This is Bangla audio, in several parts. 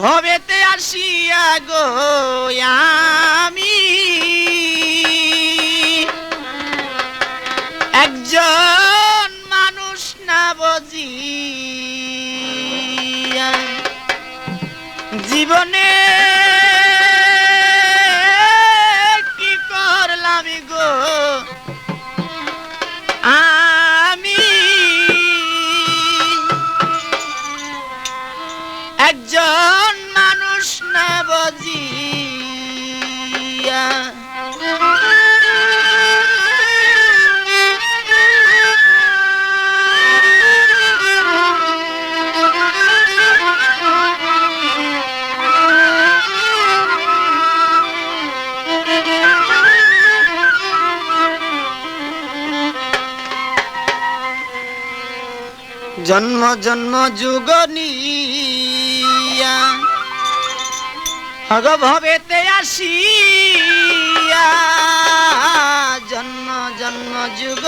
ভবেতে আসিয়া গো আমি। একজন মানুষ না বুঝি। জীবনে কি করলাম গো? বুঝিয়া জন্ম জন্ম যুগ ভবেতে আসিয়া জন্ম জন্ম যুগ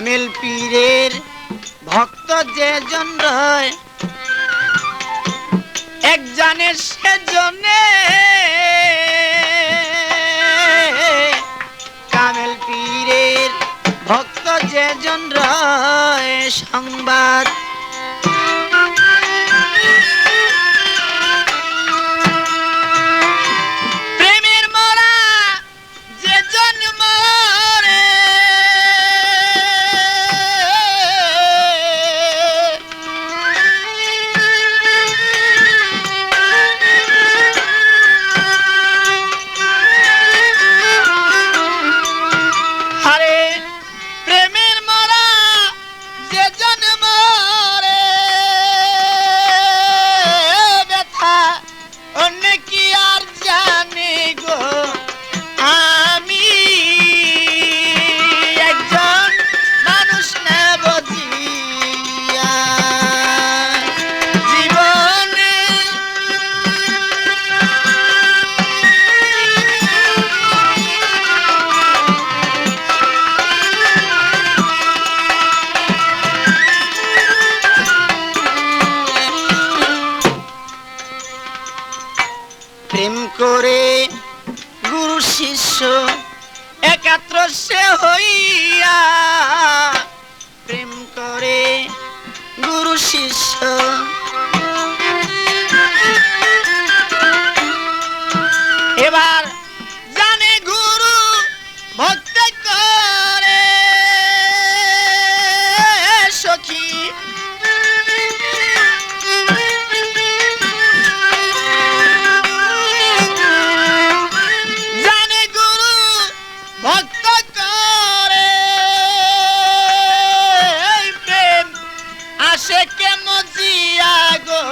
কামিল পীরের ভক্ত যে জন রয় একজনের সেজনে। কামেল পীরের ভক্ত যে জন রয়, সংবাদ আসে কেমন জিয়া গো?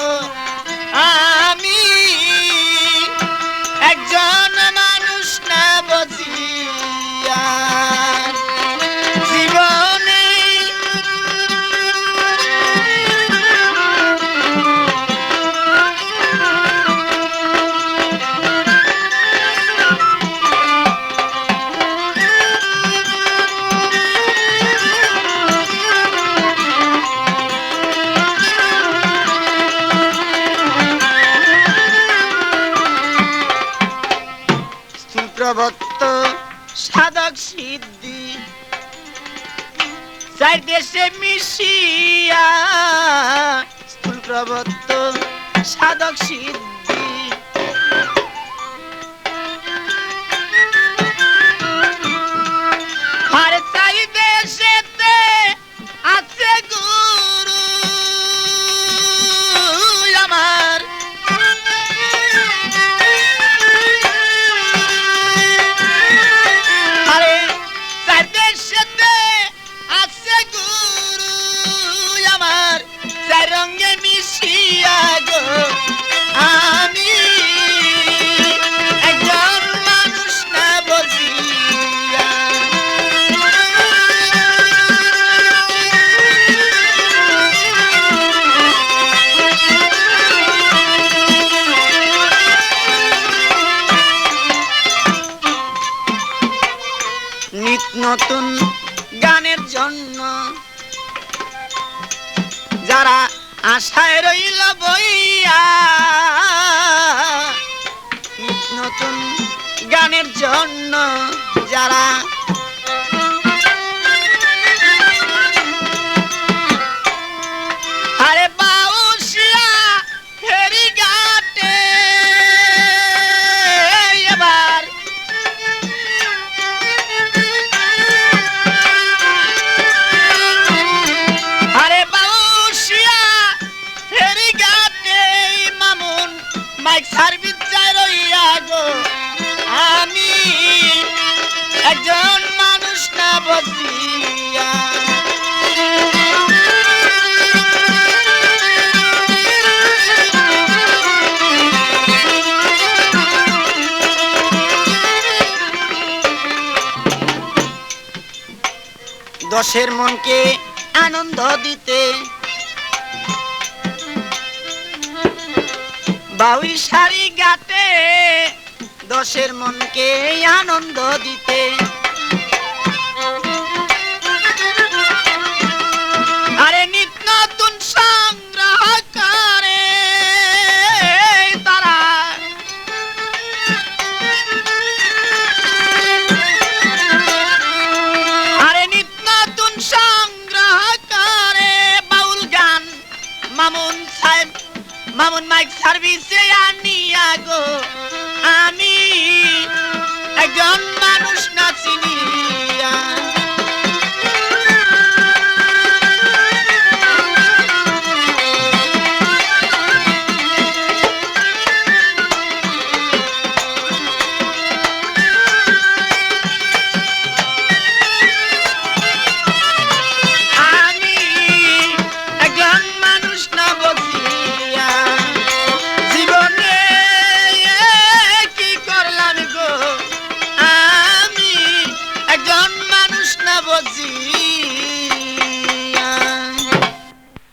প্রবত্ত সাধক সিদ্ধি চার দেশে মিশিয়া প্রবত্ত সাধক সিদ্ধি। নতুন গানের জন্য। যারা আশায় রইল বইয়া নতুন গানের জন্য যারা দশের মনকে আনন্দ দিতে। বাউই শাড়ি গাতে দশের মনকে আনন্দ